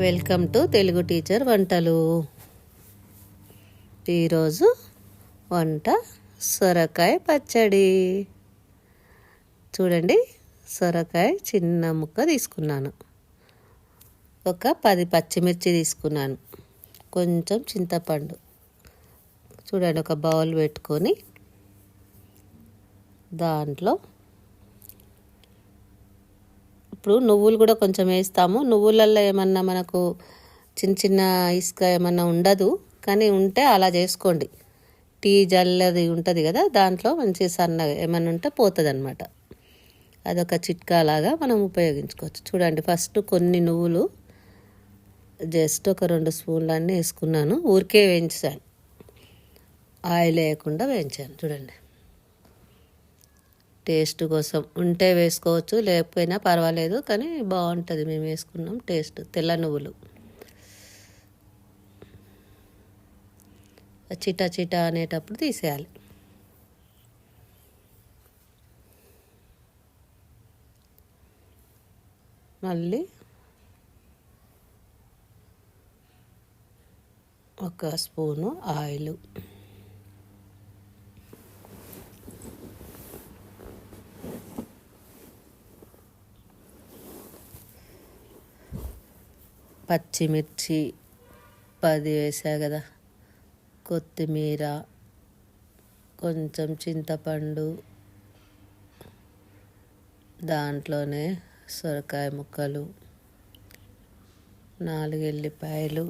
Welcome to Telugu teacher వంటలు. ఈరోజు వంట సొరకాయ పచ్చడి. చూడండి సొరకాయ చిన్న ముక్క తీసుకున్నాను. ఒక పది పచ్చిమిర్చి తీసుకున్నాను. కొంచెం చింతపండు. చూడండి ఒక బౌల్ పెట్టుకొని దాంట్లో ఇప్పుడు నువ్వులు కూడా కొంచెం వేస్తాము నువ్వులల్లో ఏమన్నా మనకు చిన్న చిన్న ఇసుక ఏమన్నా ఉండదు. కానీ ఉంటే అలా చేసుకోండి. టీ జల్లది ఉంటుంది కదా దాంట్లో మంచి సన్నగా ఏమన్నా ఉంటే పోతుంది అనమాట అదొక చిట్కా లాగా మనం ఉపయోగించుకోవచ్చు. చూడండి ఫస్ట్ కొన్ని నువ్వులు జస్ట్ ఒక రెండు స్పూన్లు అన్నీ వేసుకున్నాను. ఊరికే వేయించాను. ఆయిల్ వేయకుండా వేయించాను. చూడండి. టేస్ట్ కోసం. ఉంటే వేసుకోవచ్చు లేకపోయినా పర్వాలేదు కానీ బాగుంటుంది. మేము వేసుకున్నాం టేస్ట్ తెల్ల నువ్వులు. చిటా చిటా అనేటప్పుడు తీసేయాలి. మళ్ళీ ఒక స్పూను ఆయిల్. పచ్చిమిర్చి పది వేసా కదా. కొత్తిమీర కొంచెం చింతపండు దాంట్లోనే సొరకాయ ముక్కలు నాలుగు ఎల్లిపాయలు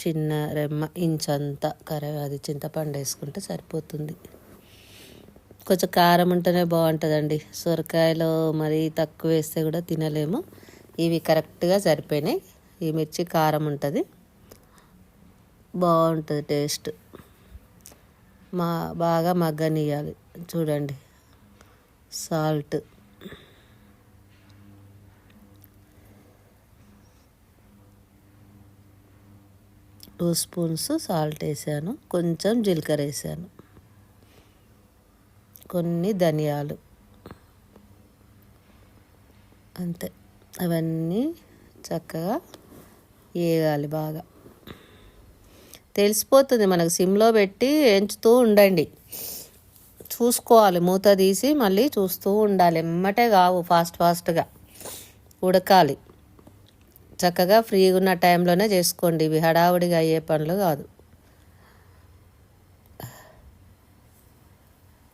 చిన్న రెమ్మ ఇంచంతా కర్రీ అది చింతపండు వేసుకుంటే సరిపోతుంది. కొంచెం కారం ఉంటేనే బాగుంటుందండి. సొరకాయలో మరీ తక్కువ వేస్తే కూడా తినలేము. ఇవి కరెక్ట్గా సరిపోయినాయి. ఈ మిర్చి కారం ఉంటుంది. బాగుంటుంది టేస్ట్. మా బాగా మగ్గనియాలి చూడండి. సాల్ట్. టూ స్పూన్స్ సాల్ట్ వేసాను. కొంచెం జీలకర్ర వేసాను. కొన్ని ధనియాలు. అంతే. అవన్నీ చక్కగా వేయాలి బాగా. తెలిసిపోతుంది మనకు సిమ్లో పెట్టి ఎంచుతూ ఉండండి. చూసుకోవాలి. మూత తీసి మళ్ళీ చూస్తూ ఉండాలి. ఎమ్మటే కావు ఫాస్ట్ ఫాస్ట్గా ఉడకాలి. చక్కగా ఫ్రీగా ఉన్న టైంలోనే చేసుకోండి. ఇవి హడావుడిగా అయ్యే పనులు కాదు.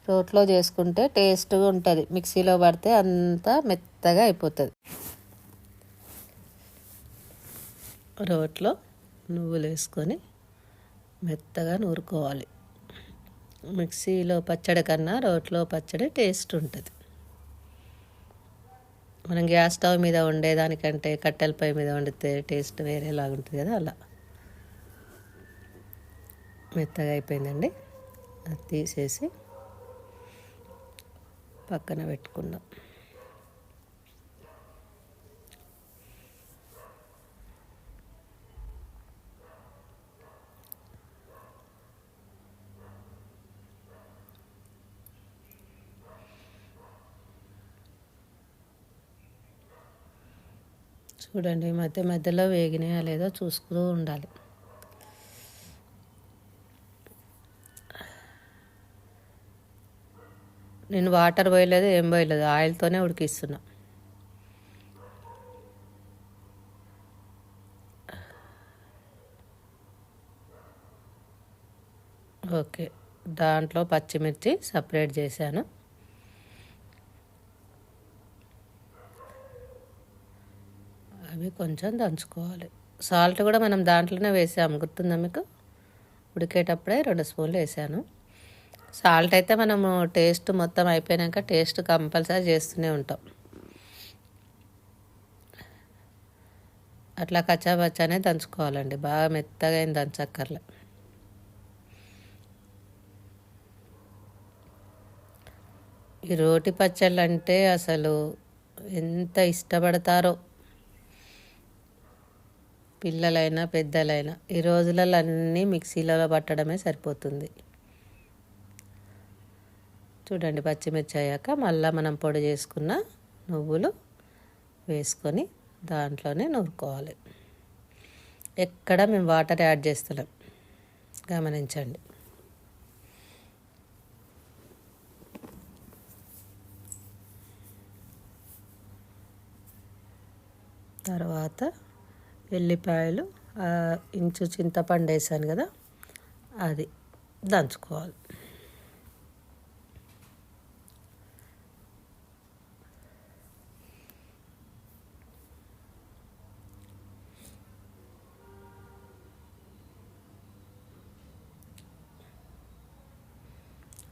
రోట్లో చేసుకుంటే టేస్ట్గా ఉంటుంది. మిక్సీలో పడితే అంతా మెత్తగా అయిపోతుంది. రోట్లో నువ్వులు వేసుకొని మెత్తగా నూరుకోవాలి. మిక్సీలో పచ్చడి కన్నా రోట్లో పచ్చడి టేస్ట్ ఉంటుంది. మనం గ్యాస్ స్టవ్ మీద వండేదానికంటే కట్టెల పొయ్యి మీద వండితే టేస్ట్ వేరేలాగా ఉంటుంది కదా అలా. మెత్తగా అయిపోయిందండి. అది తీసేసి పక్కన పెట్టుకుందాం చూడండి మధ్య మధ్యలో వేగినాయా లేదో చూసుకుంటూ ఉండాలి. నేను వాటర్ పోయలేదు ఏం పోయలేదు. ఆయిల్తోనే ఉడికిస్తున్నా. ఓకే. దాంట్లో పచ్చిమిర్చి సపరేట్ చేశాను. అవి కొంచెం దంచుకోవాలి. సాల్ట్ కూడా మనం దాంట్లోనే వేసాము. గుర్తుందా మీకు? ఉడికేటప్పుడే రెండు స్పూన్లు వేసాను. సాల్ట్ అయితే మనము టేస్ట్ మొత్తం అయిపోయాక టేస్ట్ కంపల్సరీ చేస్తూనే ఉంటాం. అట్లా కచ్చాబచ్చానే దంచుకోవాలండి. బాగా మెత్తగా ఏం దంచక్కర్లే. ఈ రోటి పచ్చళ్ళు అంటే అసలు ఎంత ఇష్టపడతారో. పిల్లలైనా పెద్దలైనా ఈ రోజులలో అన్నీ మిక్సీలలో పట్టడమే సరిపోతుంది. చూడండి పచ్చిమిర్చి అయ్యాక మళ్ళీ మనం పొడి చేసుకున్న నువ్వులు వేసుకొని దాంట్లోనే నూరుకోవాలి. ఎక్కడ మేము వాటర్ యాడ్ చేస్తున్నాం గమనించండి. తర్వాత ఎల్లిపాయలు ఇంచు చింతపండు వేసాను కదా అది దంచుకోవాలి.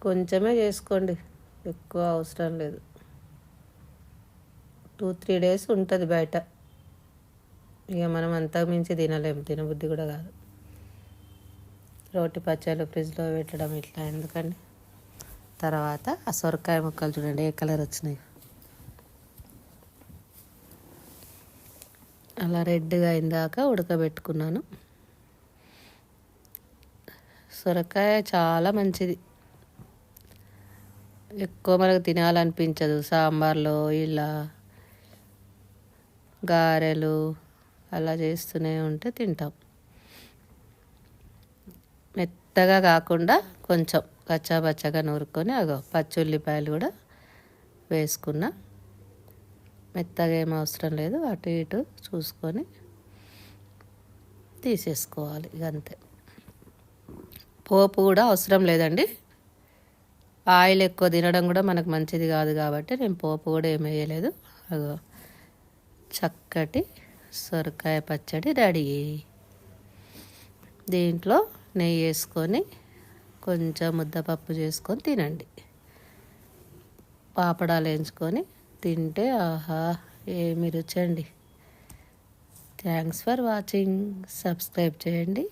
కొంచెమే చేసుకోండి. ఎక్కువ అవసరం లేదు. టూ త్రీ డేస్ ఉంటుంది బయట. ఇక మనం అంతకు మించి తినలేము తినబుద్ధి కూడా కాదు. రోటి పచ్చళ్ళు ఫ్రిడ్జ్లో పెట్టడం ఇట్లా ఎందుకండి? తర్వాత ఆ సొరకాయ ముక్కలు చూడండి ఏ కలర్ వచ్చినాయి. అలా రెడ్గా అయిందాక ఉడకబెట్టుకున్నాను. సొరకాయ చాలా మంచిది. ఎక్కువ మనకు తినాలనిపించదు. సాంబార్లో ఇలా గారెలు అలా చేస్తూనే ఉంటే తింటాం. మెత్తగా కాకుండా కొంచెం కచ్చాపచ్చగా నూరుకొని అగో పచ్చుల్లిపాయలు కూడా వేసుకున్నా. మెత్తగా ఏం అవసరం లేదు. అటు ఇటు చూసుకొని తీసేసుకోవాలి. ఇక అంతే పోపు కూడా అవసరం లేదండి. ఆయిల్ ఎక్కువ తినడం కూడా మనకు మంచిది కాదు కాబట్టి నేను పోపు కూడా ఏం వేయలేదు. అగో చక్కటి సొరకాయ పచ్చడి రెడీ. దీంట్లో నెయ్యి వేసుకొని కొంచెం ముద్దపప్పు చేసుకొని తినండి. పాపడాలు వేయించుకొని తింటే ఆహా ఏమి రుచండి థ్యాంక్స్ ఫర్ వాచింగ్. సబ్స్క్రైబ్ చేయండి.